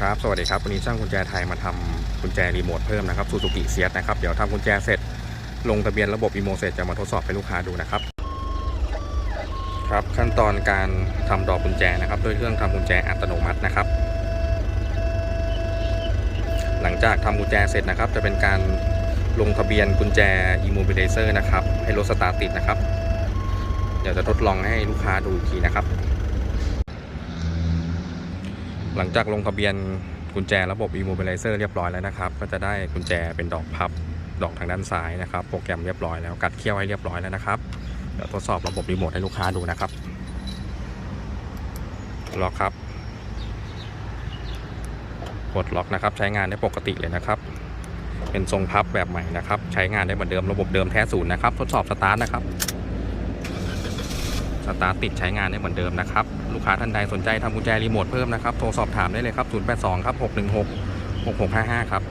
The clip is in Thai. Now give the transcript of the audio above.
ครับสวัสดีครับวันนี้ช่างกุญแจไทยมาทำกุญแจรีโมทเพิ่มนะครับซูซูกิเซียนะครับเดี๋ยวทำกุญแจเสร็จลงทะเบียนระบบอีโมเสร็จจะมาทดสอบให้ลูกค้าดูนะครับ ครับขั้นตอนการทำดอกกุญแจนะครับด้วยเครื่องทำกุญแจอัตโนมัตินะครับ หลังจากทำกุญแจเสร็จนะครับ จะเป็นการลงทะเบียนกุญแจ immobilizer นะครับให้รถสตาร์ติดนะครับ เดี๋ยวจะทดลองให้ลูกค้าดูอีกทีนะครับ หลังจากลงทะเบียนกุญแจระบบ immobilizer เรียบร้อยแล้วนะครับ ก็จะได้กุญแจเป็นดอกพับดอกทางด้านซ้ายนะครับ โปรแกรมเรียบร้อยแล้วกัดเขี้ยวให้เรียบร้อยแล้วนะครับเดี๋ยวทดสอบระบบรีโมทให้ลูกค้าดูนะครับล็อกครับกดล็อกนะครับ ใช้งานได้ปกติเลยนะครับ เป็นทรงพับแบบใหม่นะครับ ใช้งานได้เหมือนเดิมระบบเดิมแท้ศูนย์นะครับ ทดสอบสตาร์ทนะครับ สตาร์ตติดใช้งานได้เหมือนเดิมนะครับ ลูกค้าท่านใดสนใจทำกุญแจรีโมทเพิ่มนะครับ โทรสอบถามได้เลยครับ 082 ครับ 616 6655 ครับ